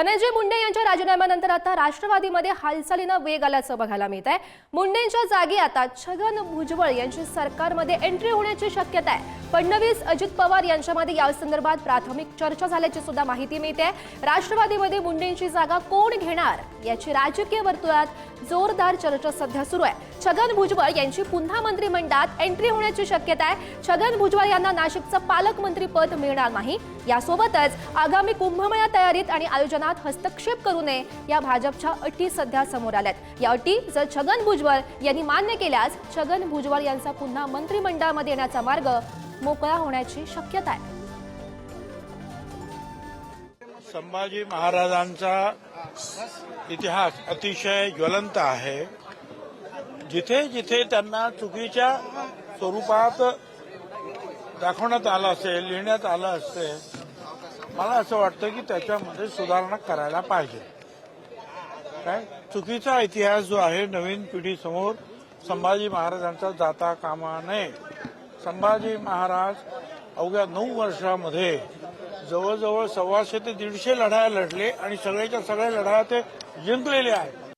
धनंजय मुंडे यांच्या राजीनाम्यानंतर आता राष्ट्रवादीमध्ये हालचालीनं वेग आल्याचं बघायला मिळत आहे मुंडेंच्या जागी आता छगन भुजबळ यांची सरकारमध्ये एंट्री होण्याची शक्यता आहे. फडणवीस अजित पवार यांच्यामध्ये या संदर्भात प्राथमिक चर्चा झाल्याची सुद्धा माहिती मिळते. राष्ट्रवादीमध्ये मुंडेंची जागा कोण घेणार याची राजकीय वर्तुळात जोरदार चर्चा सध्या सुरू आहे. छगन भुजबळ यांची पुन्हा मंत्रिमंडळात एंट्री होण्याची शक्यता आहे. छगन भुजबळ यांना नाशिकचं पालकमंत्री पद मिळणार नाही. यासोबतच आगामी कुंभमेळा तयारीत आणि आयोजनात हस्तक्षेप करू नये या भाजपच्या अटी सध्या समोर आल्यात. या अटी जर छगन भुजबळ यांनी मान्य केल्यास छगन भुजबळ यांचा पुन्हा मंत्रिमंडळामध्ये येण्याचा मार्ग मोकळा होण्याची शक्यता आहे. संभाजी महाराजांचा इतिहास अतिशय ज्वलंत आहे. जिथे जिथे त्यांना चुकीच्या स्वरूपात दाखवण्यात आलं असेल लिहिण्यात आलं असेल मला असं वाटतं की त्याच्यामध्ये सुधारणा करायला पाहिजे. काय? चुकीचा इतिहास जो आहे नवीन पिढीसमोर संभाजी महाराजांचा जाता कामा नये. संभाजी महाराज अवघ्या नऊ वर्षामध्ये जवळजवळ सव्वाशे ते दीडशे लढाया लढले आणि सगळ्याच्या सगळ्या लढाया ते जिंकलेले आहेत.